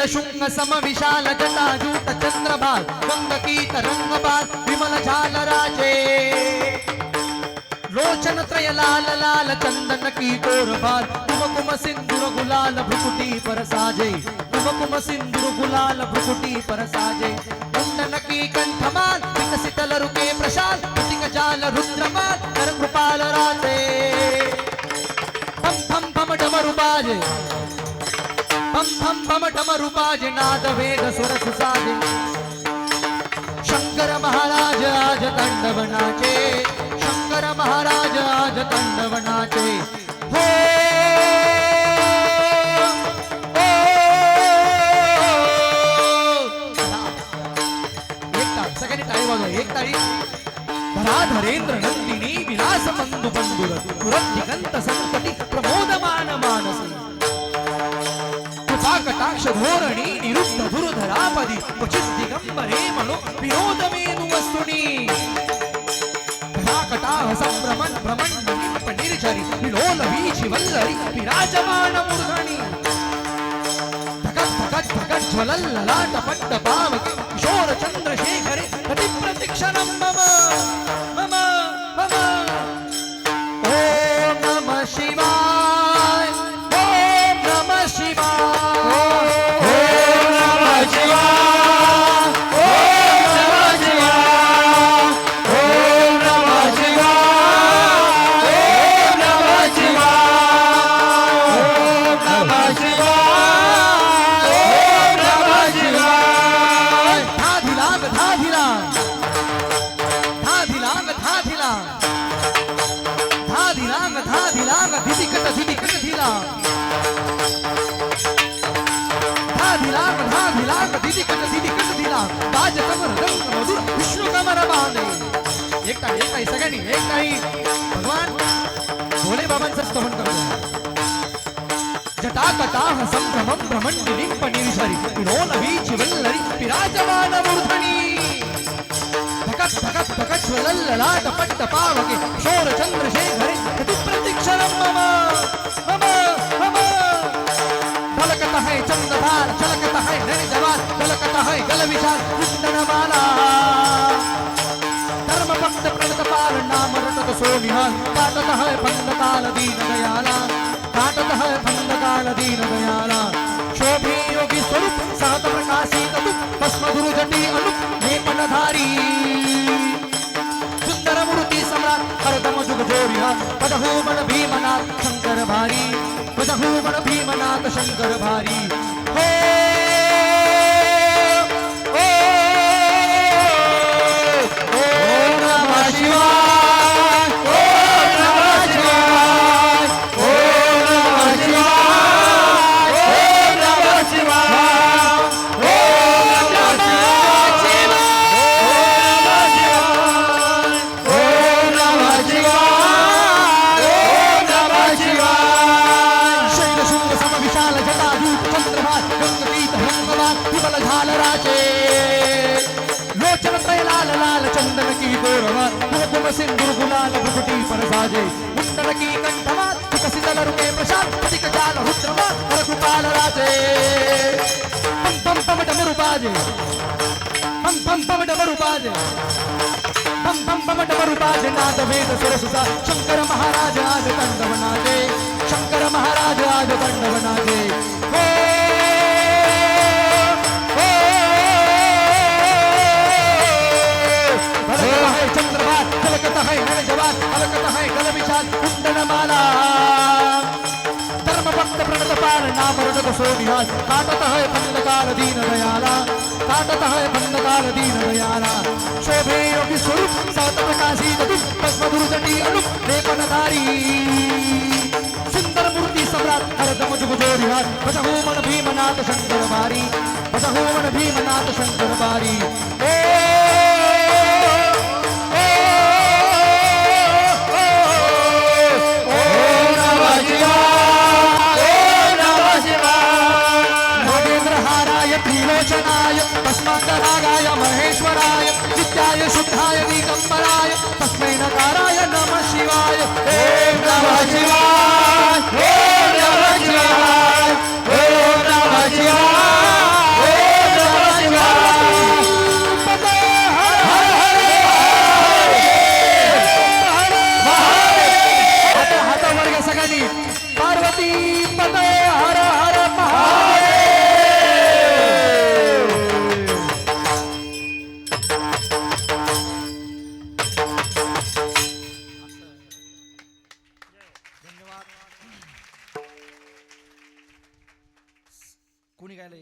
शैलशृङ्ग समविशाल जटाजूट चन्द्रभाल तरंग रङ्गपाल विमल झाल राजे। लोचन त्रय लाल लाल चंदन की गोरभाल कुम कुम सिंदूर गुलाल भ्रुकुटी पर साजे। कुम कुम सिंदूर गुलाल भ्रुकुटी पर साजे। कुंदन की कंठमाल पम पम पम नाद वेद सुर सुसाजे शंकर महाराज आज तंडवनाचे शंकर महाराज आज तंडवनाचे हो! हो! एक सगळ्यांनी टाळी वाजवा एक टाळी धराधरेंद्र नंदिनी विलास बंधु बंधुर दिगंत संकटी प्रमोदमान मानसी। కటాక్ష ధోరణి నిరుద్ధ క్వచిత్ దిగంబరే మనో వినోదమేను వస్తుని కటాహ సంభ్రమన్ నిర్జరి విలోల వీచి వల్లరి విరాజమాన పట్ట పావ एक टाळी सगळ्यांनी एक टाळी भगवान भोले बाबांचं स्तवन करतो जटाकटाह संभ्रमं भ्रमण्डिनिं निर्झरि विनोन वीचि वल्लरि विराजमान मूर्धनि धकत् धकत् धकत् ज्वलल्ललाट पट्ट पावके शोर चन्द्रशेखरे कति प्रतिक्षणं मम। मम मम। ढलकत है चंद्रधार झलकत है नैजवान ढलकत है गल विशाल कुंदनमाला धर्म भक्त प्रणत पाल नाम रटत सोनिहाल काटत है काल दीन दयाला काटत है भंग काल दीन दयाला शोभे योगी स्वरूप सात प्रकाशित तू भस्म गुरु जटी अनुप लेपनधारी सुंदर मूर्ती सम्राट हरदम जुग जोरिया पदहू मन भीमनाथ शंकर भारी पदहू मन भीमनाथ शंकर भारी हो! रंगवाल विमल झालराचे लोचन त्रय लाल चंदन की गोरवाल कुमकुम सिंदूर गुलाल भुकुटी पर साजे। मुंडन की कंठवाल विकसित लरुके प्रशांत अधिक जाल रुद्रमाल हर कृपाल राजे। पम पम पम डमरू बाजे। पम पम पम डमरू बाजे। पम पम पम डमरू बाजे, नाद वेद सरसुसा शंकर महाराज आज तांडव नाचे। शंकर महाराज आज तांडव नाचे। गल विशाल कुंडन माला धर्म भक्त प्रणत पाल नाम रजत सोनिहाल काटत है बंदकाल दीन दयाला काटत है बंदकाल दीन दयाला। शोभे योगी स्वरूप सहत प्रकाशी भस्म दुर्जटी अनुप लेपनधारी सुंदर मूर्ति सम्राट हरदम जुग जोरिहार बसहु मन भीमनाथ शंकर बारी बसहु मन भीमनाथ शंकर बारी। ओ, मंगलागाय महेश्वराय नित्याय शुद्धाय दिगंबराय तस्मै नकाराय नम शिवाय ओम शिवाय ओम शिवाय ओम शिवाय पार्वती पते গেলে